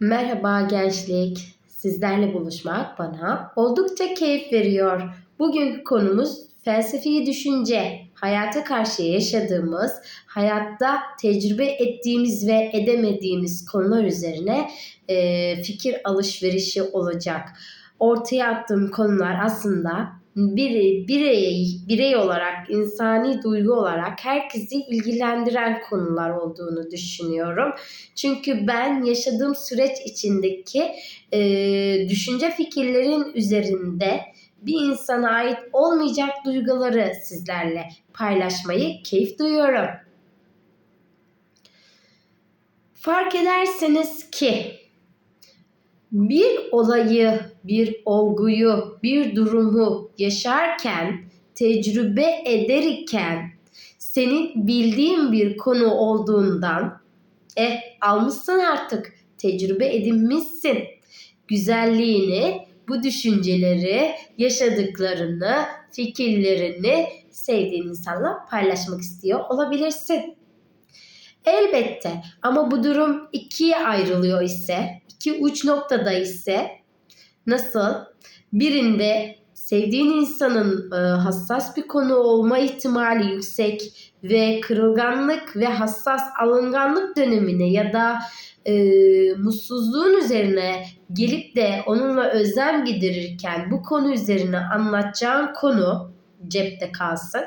Merhaba gençlik. Sizlerle buluşmak bana oldukça keyif veriyor. Bugünkü konumuz felsefi düşünce. Hayata karşı yaşadığımız, hayatta tecrübe ettiğimiz ve edemediğimiz konular üzerine e, fikir alışverişi olacak. Ortaya attığım konular aslında bir birey birey olarak, insani duygu olarak herkesi ilgilendiren konular olduğunu düşünüyorum. Çünkü ben yaşadığım süreç içindeki e, düşünce fikirlerin üzerinde bir insana ait olmayacak duyguları sizlerle paylaşmayı keyif duyuyorum. Fark ederseniz ki bir olayı, bir olguyu, bir durumu yaşarken, tecrübe ederken senin bildiğin bir konu olduğundan eh almışsın artık, tecrübe edinmişsin. Güzelliğini, bu düşünceleri, yaşadıklarını, fikirlerini sevdiğin insanla paylaşmak istiyor olabilirsin. Elbette ama bu durum ikiye ayrılıyor ise, iki uç noktada ise nasıl? Birinde sevdiğin insanın e, hassas bir konu olma ihtimali yüksek ve kırılganlık ve hassas alınganlık dönemine ya da e, mutsuzluğun üzerine gelip de onunla özlem giderirken bu konu üzerine anlatacağın konu cepte kalsın.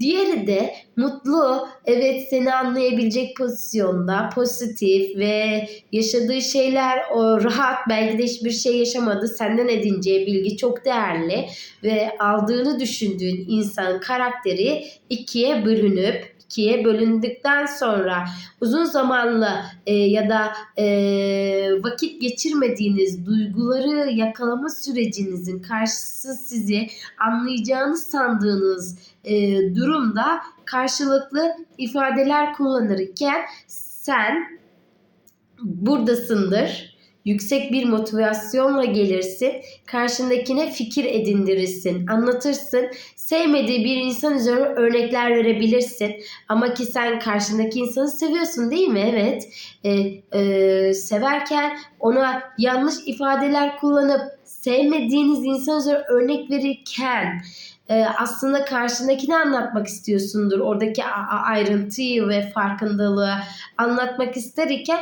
Diğeri de mutlu, evet seni anlayabilecek pozisyonda, pozitif ve yaşadığı şeyler o rahat, belki de hiçbir şey yaşamadı. Senden edineceği bilgi çok değerli ve aldığını düşündüğün insan karakteri ikiye bölünüp ikiye bölündükten sonra uzun zamanlı e, ya da e, vakit geçirmediğiniz duyguları yakalama sürecinizin karşısı sizi anlayacağını sandığınız e, durumda karşılıklı ifadeler kullanırken sen buradasındır. Yüksek bir motivasyonla gelirsin. Karşındakine fikir edindirirsin. Anlatırsın. Sevmediği bir insan üzerine örnekler verebilirsin. Ama ki sen karşındaki insanı seviyorsun değil mi? Evet. E, e, severken ona yanlış ifadeler kullanıp sevmediğiniz insan üzerine örnek verirken e, aslında karşındakini anlatmak istiyorsundur. Oradaki ayrıntıyı ve farkındalığı anlatmak isterken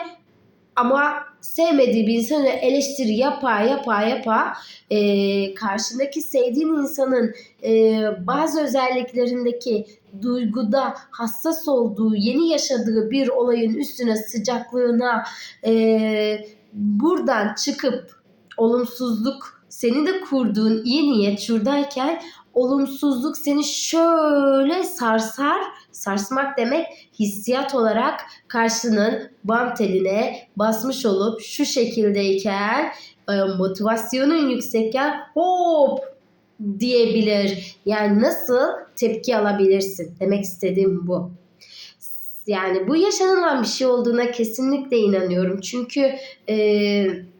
ama sevmediği bir insanı eleştiri yapa yapa yapa e, karşındaki sevdiğin insanın e, bazı özelliklerindeki duyguda hassas olduğu, yeni yaşadığı bir olayın üstüne sıcaklığına e, buradan çıkıp olumsuzluk seni de kurduğun iyi niyet şuradayken olumsuzluk seni şöyle sarsar. Sarsmak demek hissiyat olarak karşının bam teline basmış olup şu şekildeyken e, motivasyonun yüksekken hop diyebilir. Yani nasıl tepki alabilirsin? Demek istediğim bu. Yani bu yaşanılan bir şey olduğuna kesinlikle inanıyorum. Çünkü e, hep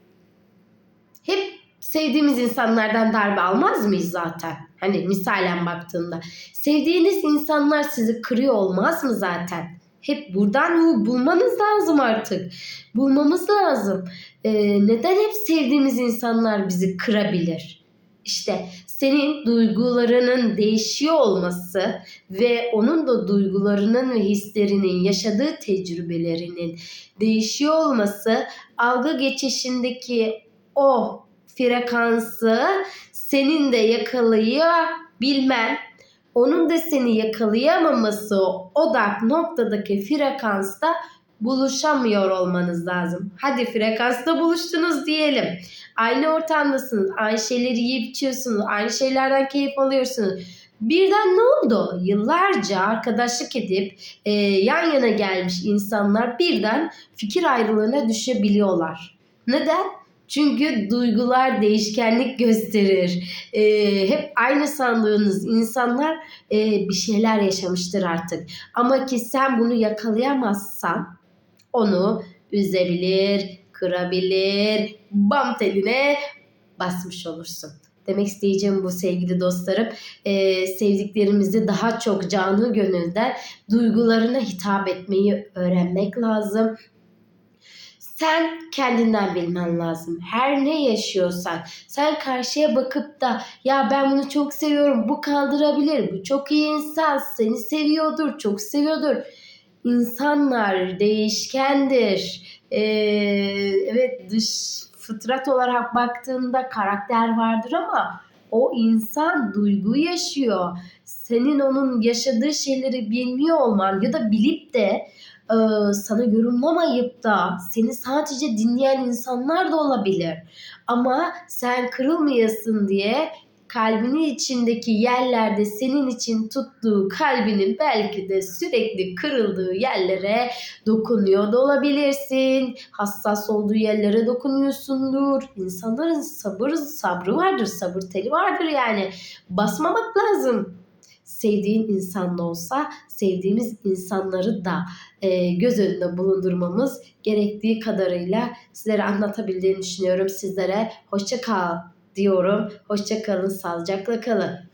sevdiğimiz insanlardan darbe almaz mıyız zaten? Hani misalen baktığında. Sevdiğiniz insanlar sizi kırıyor olmaz mı zaten? Hep buradan bulmanız lazım artık. Bulmamız lazım. Ee, neden hep sevdiğimiz insanlar bizi kırabilir? İşte senin duygularının değişiyor olması ve onun da duygularının ve hislerinin yaşadığı tecrübelerinin değişiyor olması algı geçişindeki o frekansı senin de yakalayabilmen, onun da seni yakalayamaması odak noktadaki frekansta buluşamıyor olmanız lazım. Hadi frekansta buluştunuz diyelim. Aynı ortamdasınız. Aynı şeyleri yiyip içiyorsunuz. Aynı şeylerden keyif alıyorsunuz. Birden ne oldu? Yıllarca arkadaşlık edip e, yan yana gelmiş insanlar birden fikir ayrılığına düşebiliyorlar. Neden? Çünkü duygular değişkenlik gösterir. Ee, hep aynı sandığınız insanlar e, bir şeyler yaşamıştır artık. Ama ki sen bunu yakalayamazsan onu üzebilir, kırabilir, bam teline basmış olursun. Demek isteyeceğim bu sevgili dostlarım. Ee, sevdiklerimizi daha çok canı gönülden duygularına hitap etmeyi öğrenmek lazım sen kendinden bilmen lazım. Her ne yaşıyorsan sen karşıya bakıp da ya ben bunu çok seviyorum bu kaldırabilir bu çok iyi insan seni seviyordur çok seviyordur. İnsanlar değişkendir. Ee, evet dış fıtrat olarak baktığında karakter vardır ama o insan duygu yaşıyor. Senin onun yaşadığı şeyleri bilmiyor olman ya da bilip de e, sana yorumlamayıp da seni sadece dinleyen insanlar da olabilir. Ama sen kırılmayasın diye kalbinin içindeki yerlerde senin için tuttuğu kalbinin belki de sürekli kırıldığı yerlere dokunuyor da olabilirsin. Hassas olduğu yerlere dokunuyorsundur. İnsanların sabır sabrı vardır, sabır teli vardır yani. Basmamak lazım. Sevdiğin insan olsa sevdiğimiz insanları da e, göz önünde bulundurmamız gerektiği kadarıyla sizlere anlatabildiğimi düşünüyorum. Sizlere hoşça kal diyorum. Hoşça kalın, sağlıcakla kalın.